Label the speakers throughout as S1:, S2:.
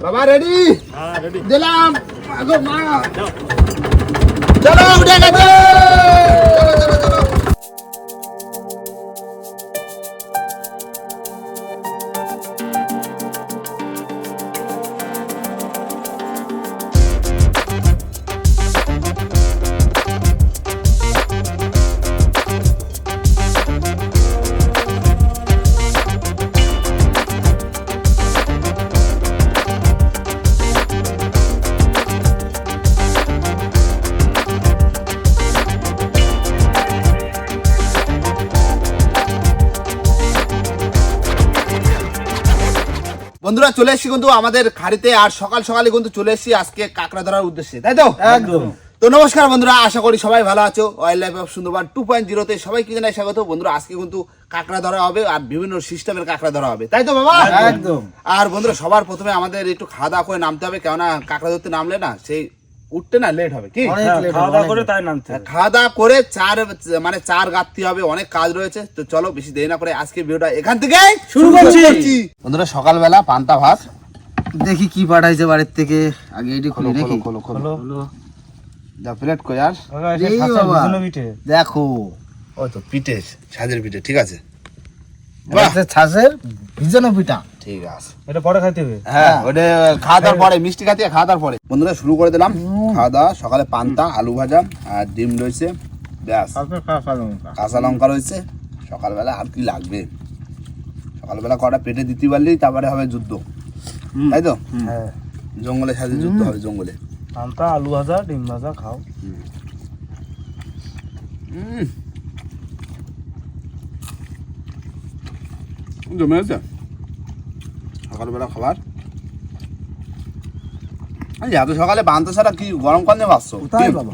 S1: বাবা রেডি
S2: হ্যাঁ রেডি
S1: দিলাম আগো মা চলো উঠে গেছে বন্ধুরা চলে এসছি কিন্তু আমাদের খাড়িতে আর সকাল সকালে কিন্তু চলে এসছি আজকে কাঁকড়া ধরার উদ্দেশ্যে তাই তো?
S2: একদম।
S1: তো নমস্কার বন্ধুরা আশা করি সবাই ভালো আছো। Wild life of Sundarban two point জিরোতে সবাইকে জানাই স্বাগত। বন্ধুরা আজকে কিন্তু কাঁকড়া ধরা হবে আর বিভিন্ন সিস্টেমের কাঁকড়া ধরা হবে তাই তো বাবা?
S2: একদম।
S1: আর বন্ধুরা সবার প্রথমে আমাদের একটু খাওয়া দাওয়া করে নামতে হবে কেননা কাঁকড়া ধরতে নামলে না সেই উঠতে না লেট হবে কি?
S2: হ্যাঁ, খাওয়া দাওয়া করে তাই নামতে
S1: খাওয়া দাওয়া করে চার মানে চার গাঁথতে হবে অনেক কাজ রয়েছে। তো চলো বেশি দেরি না করে আজকে ভিডিওটা এখান থেকে
S2: শুরু করছি।
S1: বন্ধুরা সকালবেলা পান্তা ভাত।
S3: দেখি কি পাঠাইছে বাড়ির থেকে। আগে এটি খুলি নাকি?
S1: খোলো খোলো। যা প্লেট কই আর।
S3: দেখো।
S1: ওই তো পিঠে সাজের পিঠে ঠিক আছে?
S3: ছাসের ভিজানো পিঠা।
S1: ঠিক আছে।
S2: এটা পরে খাইতে হবে?
S1: হ্যাঁ ওটা খাওয়া দাওয়ার পরে মিষ্টি খাতে খাওয়া দাওয়ার পরে। বন্ধুরা শুরু করে দিলাম। খাওয়া দাওয়া সকালে পান্তা আলু ভাজা আর ডিম রয়েছে। ব্যাস। কাঁচা লঙ্কা। রয়েছে। সকালবেলা আর কি লাগবে? সকালবেলা কটা পেটে দিতে পারলেই তারপরে হবে যুদ্ধ। তাই তো?
S2: হ্যাঁ।
S1: জঙ্গলের সাথে যুদ্ধ হবে জঙ্গলে।
S2: পান্তা আলু ভাজা ডিম ভাজা খাও।
S1: জমে আছে সকালবেলা খাবার। এই এত সকালে পান্তা ছাড়া কি গরম পাচ্ছ
S3: কোথায় বাবা?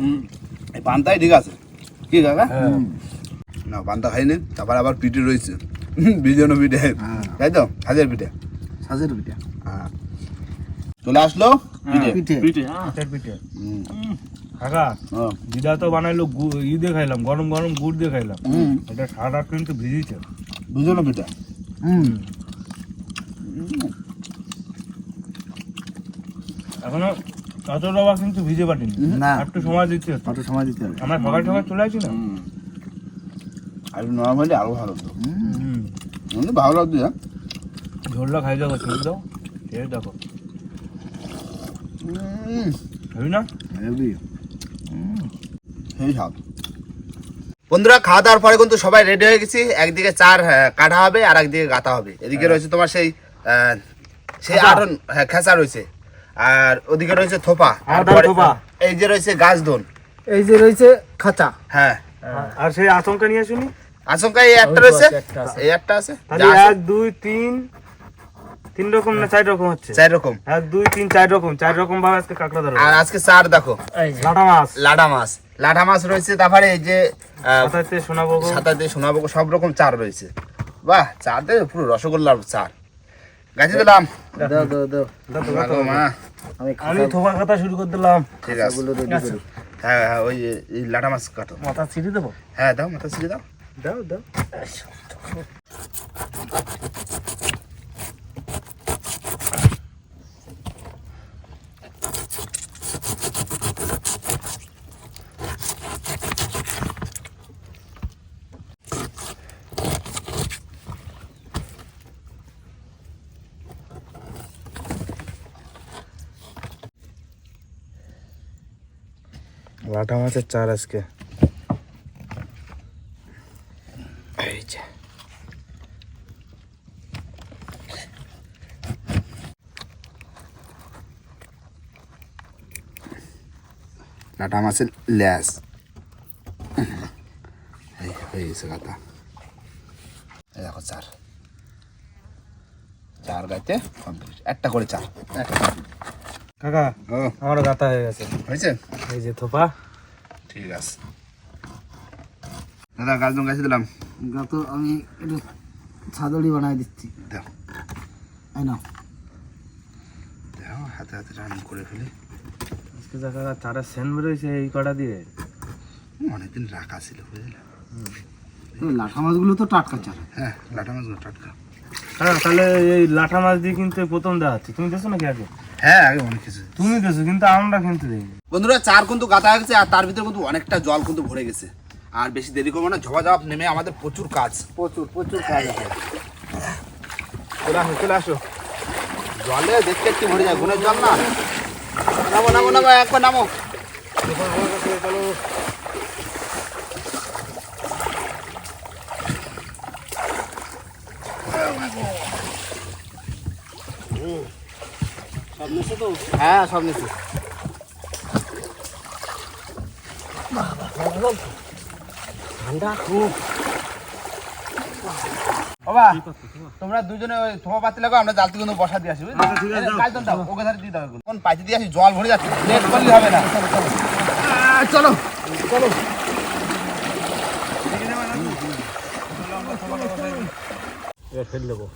S1: এই পান্তাই ঠিক আছে। কি কাকা?
S2: হ্যাঁ।
S1: না পান্তা খাইনি তারপর আবার পিঠে রয়েছে। বিজনো পিঠে। তাই তো? হাজার পিঠে।
S3: ছাসের পিঠা।
S1: হ্যাঁ। চলে আসলো? পিঠে?
S3: পিঠে।
S2: পিঠে পিঠে।
S1: হুম।
S2: কাকা
S1: হ্যাঁ।
S2: দিদা তো বানাইলো গু- ই দিয়ে খাইলাম গরম গরম গুড় দিয়ে খাইলাম। এটা সারা কিন্তু ভিজিছে
S1: বিজনো পিঠে।
S2: এখনও অত রবা কিন্তু ভিজে পাঠিনি।
S3: না।
S2: একটু সময় দিতে হতো
S3: কত সময় দিতে হবে।
S2: আমরা সকাল সকাল চলে আসি না
S1: আর নর্মালি আরও ভালো তো।
S2: হুম।
S1: ভালো লাগছে হ্যাঁ
S2: ঝোলটা খাই যাব ছেড়ে দাও। ছেড়ে দেখো। হেবি না?
S3: হেভি
S1: সেই স্বাদ। বন্ধুরা খাওয়া দাওয়ার পরে কিন্তু সবাই রেডি হয়ে গেছি। একদিকে চার আহ, কাটা হবে আর একদিকে গাঁথা হবে। এদিকে রয়েছে তোমার সেই আহ, সেই। আরন হ্যাঁ খেসা রয়েছে। আর ওদিকে রয়েছে থোপা। এই যে রয়েছে গাছদোন।
S3: এই যে রয়েছে খাঁচা।
S1: হ্যাঁ।
S2: আর সেই আচমকা নিয়ে শুনি
S1: আচমকা এই একটা রয়েছে?
S3: আছে।
S1: এই একটা আছে?
S2: এক দুই তিন তিন রকম না চার রকম হচ্ছে?
S1: চার রকম।
S2: এক দুই তিন চার রকম। চার রকম ভাবে আজকে কাঁকড়া ধরো।
S1: আর আজকে চার দেখো।
S3: এই
S2: লাটা মাছ
S1: লাডা মাছ লাডা মাছ রয়েছে তারপরে এই যে
S2: সাঁতারতে
S1: দিয়ে শোনাবো সব রকম চার রয়েছে। বাহ চার দে পুরো রসগোল্লার চার। গাছে দিলাম।
S3: দাও দাও দাও
S2: দাও। তো, দাও তো।
S1: ভালো মা।
S3: আমি
S2: থোকা কথা শুরু করে দিলাম।
S1: ঠিক আছে।
S3: করি।
S1: হ্যাঁ হ্যাঁ ওই এই লাটা মাছ কাটো।
S2: মাথা ছিঁড়ে দেবো?
S1: হ্যাঁ দাও মাথা ছিঁড়ে দাও।
S2: দাও দাও। লাটা মাছের চার আজকে।
S1: এই লাটা মাছের ল্যাস এই হয়ে গেছে কথা দেখো চার। চার গাইতে কমপ্লিট। একটা করে চার। একটা।
S2: কাকা
S1: ও
S2: আমারও গাতা হয়ে গেছে।
S1: হয়েছে?
S2: এই যে থোপা।
S1: ঠিক আছে। দাদা গাছ গাছে দিলাম।
S3: গাত আমি একটু ছাদড়ি বানাই দিচ্ছি।
S1: দাও।
S3: এই নাও।
S1: দাও হাতে হাতে রান করে ফেলি।
S2: আজকে যা কাকা চারের সেন বেরোয়েছে এই কটা দিয়ে।
S1: অনেকদিন রাখা ছিল বুঝলে?
S3: এই লাঠা মাছগুলো তো টাটকা চার
S1: হ্যাঁ লাটা মাছগুলো টাটকা।
S2: হ্যাঁ তাহলে এই লাঠা মাছ দিয়ে কিন্তু প্রথম দেওয়া হচ্ছে তুমি দেখছ নাকি আগে?
S1: হ্যাঁ আগে অনেক কিছু
S2: তুমি গেছো কিন্তু আমরা কিন্তু দেখিনি
S1: বন্ধুরা চার কিন্তু গাঁথা গেছে আর তার ভিতরে কিন্তু অনেকটা জল কিন্তু ভরে গেছে। আর বেশি দেরি করব না ঝপা ঝপ নেমে আমাদের প্রচুর কাজ।
S3: প্রচুর প্রচুর কাজ আছে।
S1: চলে আসো চলে আসো। জলে দেখতে একটু ভরে যায় গুণের জল না? নামো নামো নামো একবার নামো
S3: সব নিচ্ছে তো? হ্যাঁ সব নিচ্ছে ঠান্ডা খুব।
S1: বাবা তোমরা দুজনে ওই থোপা পাতি লাগো আমরা জালতি কিন্তু বসা দিয়ে আসি?
S2: আচ্ছা,
S1: দাও, ওকে ধারে দিয়ে দাও কোন পাইতে দিয়ে আসি জল ভরে যাচ্ছে লেট করলে হবে না। চলো। চলো।
S3: ফেল দেবো।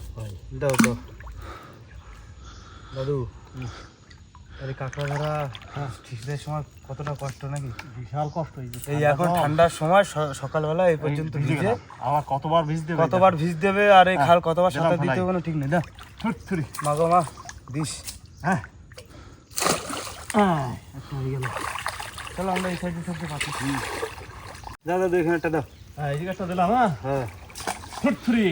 S2: দাও দাও। দাদু আরে কাঁকড়া ধরা শীতের সময় কতটা কষ্ট নাকি?
S3: বিশাল কষ্ট
S2: এই এখন ঠান্ডার সময় সকালবেলা এই পর্যন্ত ভিজে।
S3: আবার কতবার ভিজতে
S2: কতবার ভিজ দেবে আর এই খাল কতবার সাঁতার দিতে কোনো ঠিক নেই না মা গো মা দিস।
S3: হ্যাঁ।
S2: চলো আমরা এই সাইডে সাইডে পাচ্ছি দাও দাদু এখানে একটা দাও।
S3: এই জিনিসটা দিলাম হ্যাঁ।
S2: হ্যাঁ।
S3: ফুটফুরি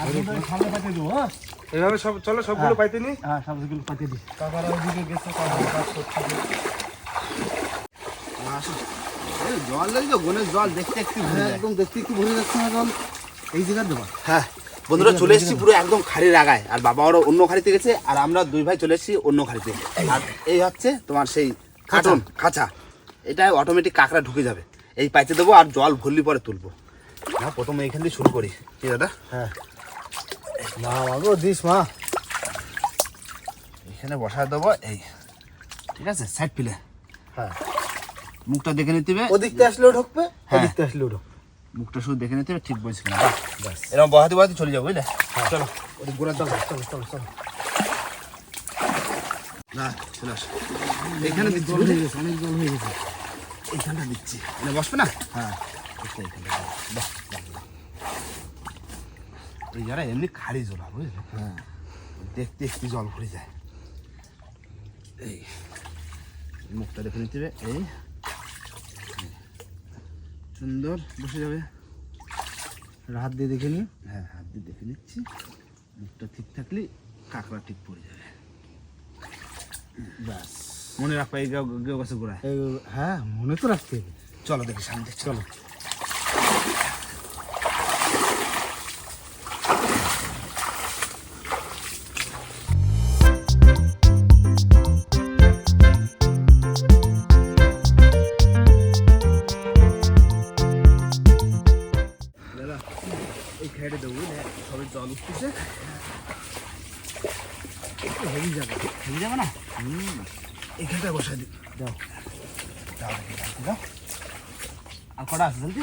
S3: আর সামনে পাঠিয়ে দেবো হ্যাঁ।
S2: এইভাবে সব চলো সবগুলো পাইতে নি?
S3: হ্যাঁ সবজিগুলো পাঠিয়ে দিই
S2: কাকারা ওইদিকে গেছে কাকার কাজ করছে।
S1: জল তো গুণের জল দেখতে একটু ভরে
S3: একদম দেখতে একটু ভরে যাচ্ছে না এই জায়গার দেবো
S1: হ্যাঁ বন্ধুরা চলে এসেছি পুরো একদম খাড়ির আগায় আর বাবা ওরা অন্য খাড়িতে গেছে আর আমরা দুই ভাই চলে এসেছি অন্য খাড়িতে। আর এই হচ্ছে তোমার সেই খাটন খাঁচা। এটাই অটোমেটিক কাঁকড়া ঢুকে যাবে। এই পাইতে দেবো আর জল ভরলি পরে তুলবো। না প্রথমে এইখান দিয়ে শুরু করি। কি দাদা?
S3: হ্যাঁ। মা মাগো দিস মা।
S1: এখানে বসায় দেবো এই ঠিক আছে সাইড পিলে
S3: হ্যাঁ।
S1: মুখটা দেখে নিতে হবে।
S3: ওদিকতে আসলেও ঢুকবে
S1: হ্যাঁ।
S3: ওদিকতে আসলেও ঢুকবে।
S1: মুখটা শুধু দেখে নিতে হবে ঠিক বলছি কিনা বাহ, এরকম বহাতে বহাতে চলে যাব বুঝলে? চলো।
S3: ওদিক গোড়ার চলো চলো চলো চলো।
S1: না চলে আসো। এখানে দিচ্ছি
S3: হয়ে গেছে অনেক জল হয়ে গেছে।
S1: এইখানটা দিচ্ছি। বসবে না?
S3: হ্যাঁ।
S1: বাহ, এই যারা এমনি খালি জল হবে
S3: হ্যাঁ।
S1: দেখতে একটু জল ভরে যায়। এই মুখটা দেখে নিতে হবে। এই। সুন্দর বসে যাবে।
S3: হাত দিয়ে দেখে নিই
S1: হ্যাঁ হাত দিয়ে দেখে নিচ্ছি। মুখটা ঠিক থাকলে কাঁকড়া ঠিক পড়ে যাবে।
S3: ব্যাস।
S1: মনে রাখবা এই গেও গেও গাছে গোড়ায়।
S3: হ্যাঁ মনে তো রাখতে হবে।
S1: চলো দেখি সামনে। চলো। হেভি যাবে হেভি যাবে না? হুম। এইখানটায় বসাই দিই।
S3: দাও।
S1: দাও দাও, দাও। আর কটা আছে জলদি?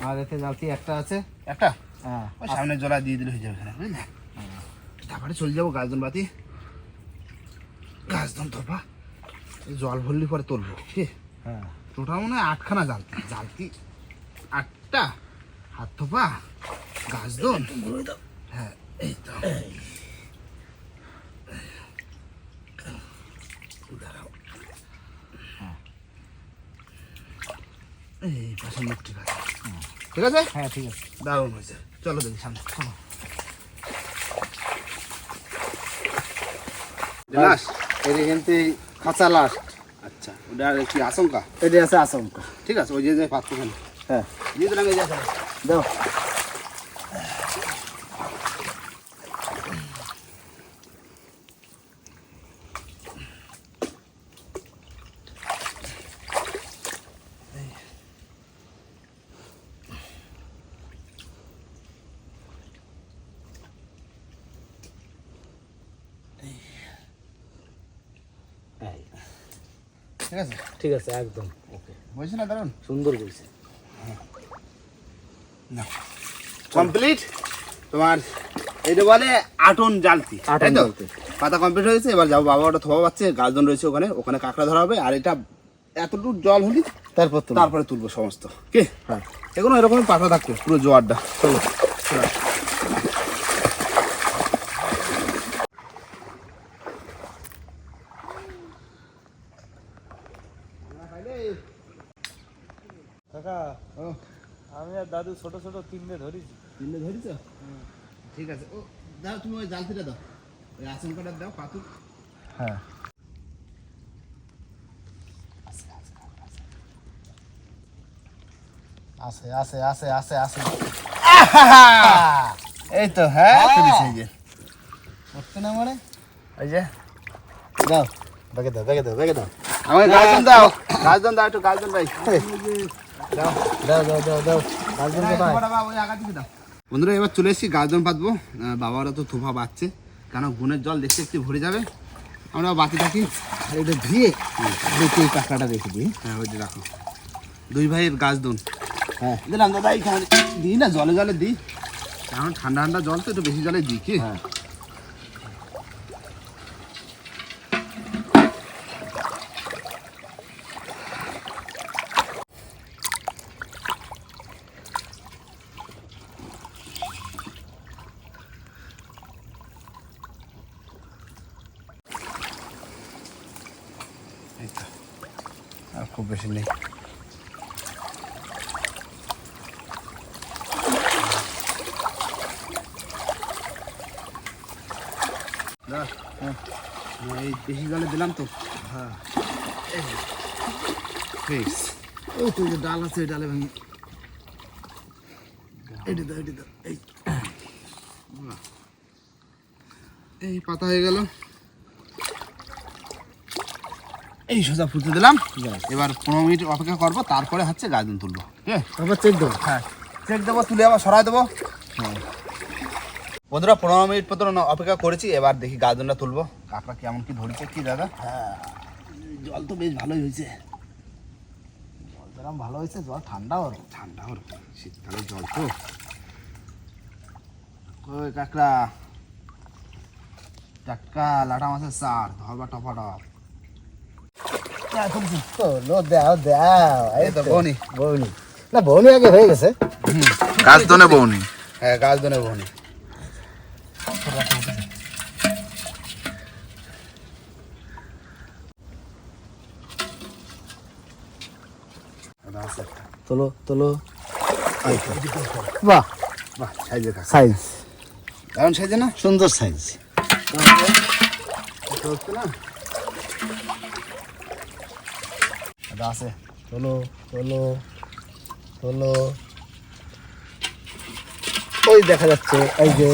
S3: আর এতে জালতি একটা আছে।
S1: একটা?
S3: হ্যাঁ।
S1: ওই সামনে জলা দিয়ে দিলে হয়ে যাবে এখানে বুঝলে? তারপরে চলে যাব গাছদন বাতি। গাছদন থোপা এই জল ভরলি পরে তুলবো কি?
S3: হ্যাঁ।
S1: টোটাল মনে হয় আটখানা জালতি জালতি। আটটা হাত থোপা গাছদন। হ্যাঁ এই তো। দাঁড়াও। হ্যাঁ। এই পাশে ঠিক আছে ঠিক আছে?
S3: হ্যাঁ ঠিক আছে।
S1: দারুণ হয়েছে। চলো দেখি সামনে। চলো। লাশ
S3: এটা কিন্তু কাঁচা লাস্ট
S1: আচ্ছা ওটা কি আশঙ্কা?
S3: এটা আছে আশঙ্কা।
S1: ঠিক আছে ওই যে যে পাত্রখানে।
S3: হ্যাঁ।
S1: দিয়ে দিলাম এই যে
S3: দাও।
S1: ঠিক আছে?
S3: ঠিক আছে একদম।
S1: ওকে। বলছি না দারুণ?
S3: সুন্দর বলছে।
S1: না। কমপ্লিট তোমার এটা বলে আটন জালতি
S3: আটন
S1: তাই তো? পাতা কমপ্লিট হয়েছে এবার যাব বাবা ওটা থোয়া পাচ্ছে গাছজন রয়েছে ওখানে ওখানে কাঁকড়া ধরা হবে আর এটা এতটুকু জল হলি
S3: তারপর তো
S1: তারপরে তুলবো সমস্ত। কি?
S3: হ্যাঁ।
S1: এগুলো এরকমই পাতা থাকবে পুরো জোয়ারটা। চলো চলো আসো।
S2: কাকা
S1: ও
S2: আমি আর দাদু ছোট ছোট তিনটে ধরেছি।
S1: তিনটে ধরিস ঠিক আছে। ও দাও তুমি ওই জালতিটা দাও। ওই আসন কাটার দাও পাতুক
S2: হ্যাঁ।
S3: আছে আছে আছে আছে আছে
S1: এই তো হ্যাঁ তুলিস এই যে।
S3: করতে না মানে
S1: এই যে।
S3: দাও। ব্যাগে দাও ব্যাগে দাও ব্যাগে দাও।
S1: আমাকে গাজন দাও। গাজন দাও একটু গাজন ভাই
S3: দাও দাও দাও দাও। গার্জেন কোথায়
S1: বন্ধুরা এবার চলে এসেছি গাজন পাতবো। বাবারা তো থোফা বাচ্ছে কেন গুণের জল দেখতে একটু ভরে যাবে। আমরা বাতি থাকি।
S3: এটা ধুয়ে দেখি এই কাঁকড়াটা রেখে দিই।
S1: হ্যাঁ ওই রাখো। দুই ভাইয়ের গাছ দোন।
S3: হ্যাঁ।
S1: দিলাম দাদা এই দিই না জলে জলে দিই। এখন ঠান্ডা ঠান্ডা জল তো একটু বেশি জলে দিই কি?
S3: হ্যাঁ।
S1: হ্যাঁ, এই বেশি জলে দিলাম তো।
S3: হ্যাঁ।
S1: ঠিক
S3: ওই তো যে ডাল আছে ডালে ভেঙে এটি দাও এটি দাও এই।
S1: এই পাতা হয়ে গেল। এই সোজা ফুটতে দিলাম। এবার পনেরো মিনিট অপেক্ষা করব তারপরে হচ্ছে গাজন তুলবো। ঠিক আছে?
S3: তারপর চেক দেবো।
S1: হ্যাঁ। চেক দেবো তুলে আবার সরাই দেবো। বন্ধুরা পনেরো মিনিট মতন অপেক্ষা করেছি এবার দেখি গাজনটা তুলবো। কাঁকড়া কেমন কি ধরেছে কি দাদা?
S3: হ্যাঁ জল তো বেশ ভালোই হয়েছে। জল যেরকম ভালো হয়েছে জল ঠান্ডা ওর।
S1: ঠান্ডা ওর শীতকালের জল তো। ওই কাঁকড়া টাটকা লাটা মাছের সার ধরবা টপা টপ
S3: লো দাও দাও
S1: এই তো বনি।
S3: বৌনি। না বৌনি আগে হয়ে গেছে।
S1: গাছ দনে বৌনি। হ্যাঁ গাছ দনে বৌনি।
S3: তোলো তোলো। বাহ।
S1: বাহ সাইজের কাঁকড়া
S3: সাইজ।
S1: এখন সাইজে না?
S3: সুন্দর সাইজ।
S1: হচ্ছে না?
S3: আছে। তোলো তোলো তোলো। ওই দেখা যাচ্ছে এই যে।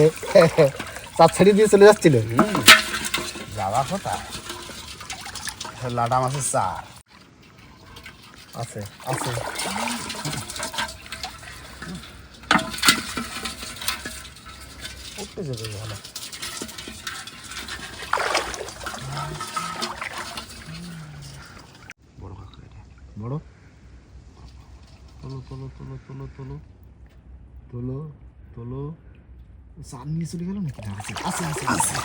S3: তার ছেড়ে দিয়ে চলে যাচ্ছিল।
S1: যাওয়া কথা। লাটা মাছের চার
S3: আছে আছে। উঠতে যাবে ভালো।
S1: বড় কাঁকড়া এটা
S3: বড়? তোলো তোলো তোলো তোলো তোলো। তোলো তোলো। চার নিয়ে চলে গেল নাকি? আছে আছে আছে।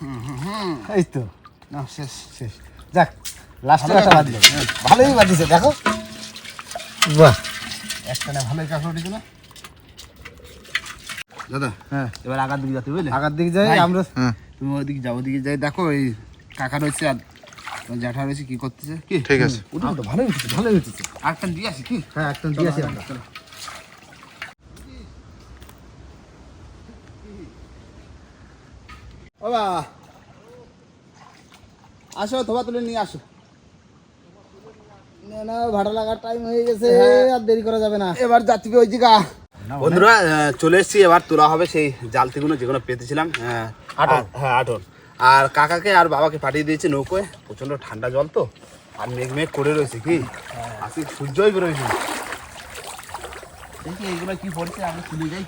S1: হুম হুম হুম।
S3: এই তো।
S1: না শেষ।
S3: শেষ। যাক। লাস্টে একটা
S1: কাঁকড়া।
S3: দিল ভালোই বাদিছে দেখো। বাহ।
S1: একটা না ভালোই কাঁকড়া উঠেছে না দাদা
S3: হ্যাঁ।
S1: এবার আগার দিকে যাতে বুঝলে?
S3: আগার দিকে যাই। আমরা
S1: তুমি ওদিকে যাও ওদিকে যাই দেখো এই কাকা রয়েছে আর তোমার জ্যাঠা রয়েছে কি করতেছে কি?
S4: ঠিক আছে।
S3: উঠে তো ভালোই উঠেছে ভালোই উঠেছে।
S1: আরেকটা দিয়ে আসি কি?
S3: হ্যাঁ একদম দিয়ে আসি আমরা।
S1: বাবা। আসো ধোবা তুলে নিয়ে আসো।
S3: না ভাড়া লাগার টাইম হয়ে গেছে
S1: হ্যাঁ।
S3: আর দেরি করা যাবে না।
S1: এবার যাচ্ছি ওই দিকা। বন্ধুরা চলে এসেছি এবার তোলা হবে সেই জালতিগুলো যেগুলো পেতেছিলাম হ্যাঁ। আর- হ্যাঁ আর কাকাকে আর বাবাকে পাঠিয়ে দিয়েছি নৌকোয় প্রচণ্ড ঠান্ডা জল তো আর মেঘ মেঘ করে রয়েছে কি? আজকে সূর্যই বেরোয়ছে দেখি এইগুলো কি পড়ছে আমরা তুলে যাই।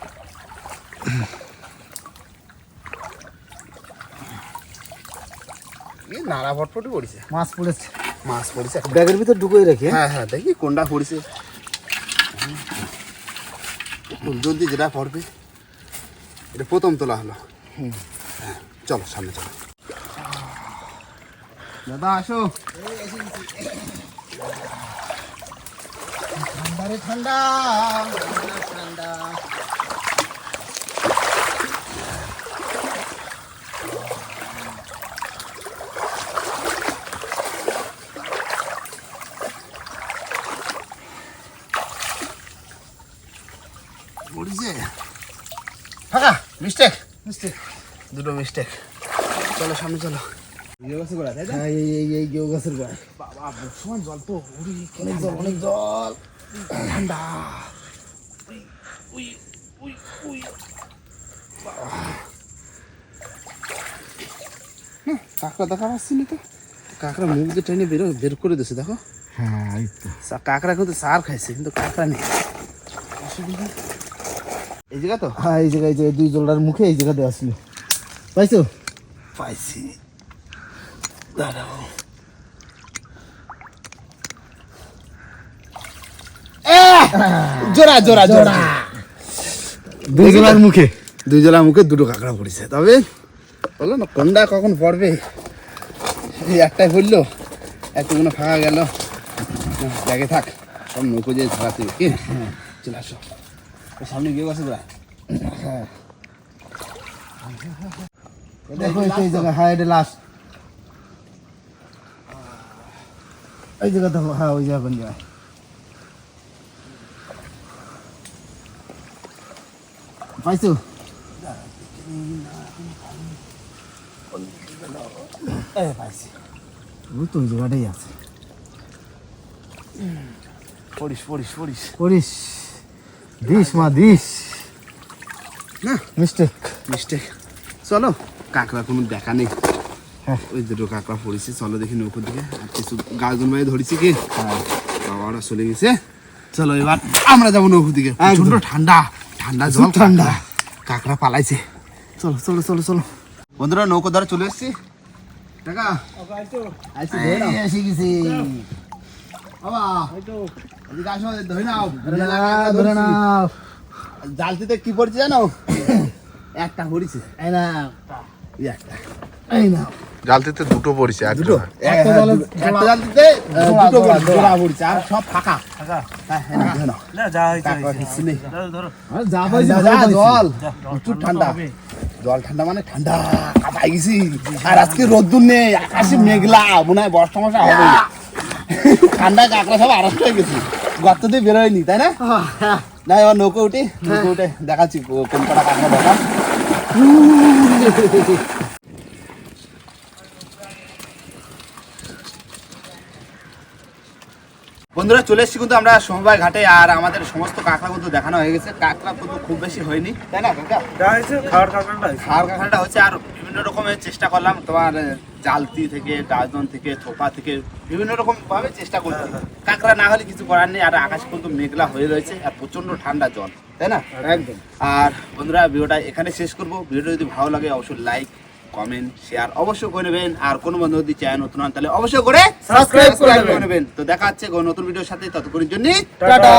S1: এই নাড়া ফটফটি পড়েছে।
S3: মাছ পড়েছে।
S1: মাছ পড়েছে
S3: ব্যাগের ভিতর ঢুকিয়ে রাখি হ্যাঁ?
S1: হ্যাঁ হ্যাঁ দেখি কোনটা পড়েছে যদি যেটা পড়বে এটা প্রথম তোলা হলো হ্যাঁ চলো সামনে চলো দাদা আসো
S3: ঠান্ডা রে ঠান্ডা
S1: মিস্টেক
S3: Mistake.
S1: দুটো মিস্টেক চলো সামনে চলো।
S3: জল তো অনেক জল অনেক জল। ঠান্ডা।
S1: কাঁকড়া দেখা পাচ্ছি না তো। কাঁকড়া মুখ টেনে বেরো বের করে দিছে দেখো।
S3: হ্যাঁ
S1: কাঁকড়া কিন্তু সার খাইছে কিন্তু কাঁকড়া নেই। অসুবিধা? এই জায়গা তো?
S3: হ্যাঁ এই জায়গায় এই দুই জলটার মুখে এই জায়গাতে আসলো। পাইছো?
S1: পাইছি। দাঁড়াও জোড়া জোড়া জোড়া।
S3: দুই জলার মুখে।
S1: দুই জলা মুখে দুটো কাঁকড়া পড়েছে। তবে বলো না কোনটা কখন পড়বে? এই একটাই পড়ল। এতগুলো ফাঁকা গেল। ব্যাগে থাক সব নৌকো দিয়ে ধরাতে হবে, কি চলে আসো। সামনে গিয়ে বসে প্রায়
S3: দেখো এই জায়গা হ্যাঁ এটা লাস্ট এই জায়গা দেখো হ্যাঁ ওই জায়গা কোন জায়গায়। পাইছো?
S1: পাইছি।
S3: তো ওই জায়গাটাই আছে।
S1: পড়িস পড়িস পড়িস।
S3: করিস দিস মা দিস
S1: না।
S3: মিস্টেক
S1: মিস্টেক চলো কাঁকড়া কোনো দেখা নেই।
S3: হ্যাঁ।
S1: ওই দুটো কাঁকড়া পড়েছি চলো দেখি নৌকোর দিকে। আর কিছু গাজন ভাই ধরেছি কি? বাবা ওরা চলে গেছে। চলো এবার আমরা যাব নৌকোর দিকে। প্রচণ্ড ঠান্ডা ঠান্ডা জল। ঠান্ডা। কাঁকড়া পালাইছে। চলো চলো চলো চলো। বন্ধুরা নৌকো ধরে চলে এসছি। টাকা।
S3: এসে গেছি।
S1: জালতিতে কি পড়ছে জানো? একটা পড়েছে।
S4: জালতিতে দুটো পড়েছে আর
S1: দুটো?
S3: একটা
S1: জালতিতে
S3: জোড়া,
S1: পড়েছে, আর সব ফাঁকা। জল। প্রচুর
S2: ঠান্ডা।
S1: জল ঠান্ডা মানে ঠান্ডা গেছি আর আজকে রোদ্দুর নেই আকাশে মেঘলা মনে হয় বর্ষা মশা হবে। ঠান্ডা কাঁকড়া সব আরষ্ট হয়ে গেছে। গর্ত দিয়ে বেরোয়নি তাই না? না এবার নৌকো উঠি নৌকো উঠে দেখাচ্ছি কোন কটা কাঁকড়া দেখা। বন্ধুরা চলে এসেছি কিন্তু আমরা সমবায় ঘাটে আর আমাদের সমস্ত কাঁকড়া কিন্তু দেখানো হয়ে গেছে। কাঁকড়া কিন্তু খুব বেশি হয়নি তাই না কাকা?
S2: খাওয়ার কাঁকড়াটা হয়েছে।
S1: হচ্ছে আর বিভিন্ন রকমের চেষ্টা করলাম তোমার জালতি থেকে ডাজন থেকে থোপা থেকে বিভিন্ন রকম ভাবে চেষ্টা করছি। কাঁকড়া না হলে কিছু করার নেই আর আকাশ কিন্তু মেঘলা হয়ে রয়েছে আর প্রচণ্ড ঠান্ডা জল তাই না?
S2: একদম।
S1: আর বন্ধুরা ভিডিওটা এখানে শেষ করব। ভিডিওটা যদি ভালো লাগে অবশ্যই লাইক কমেন্ট শেয়ার অবশ্যই করে নেবেন। আর কোনো বন্ধু যদি চ্যানেল নতুন হন তাহলে অবশ্যই করে
S3: Subscribe করে নেবেন।
S1: নেবেন। তো দেখা হচ্ছে নতুন ভিডিওর সাথে ততক্ষণের জন্য
S3: টাটা।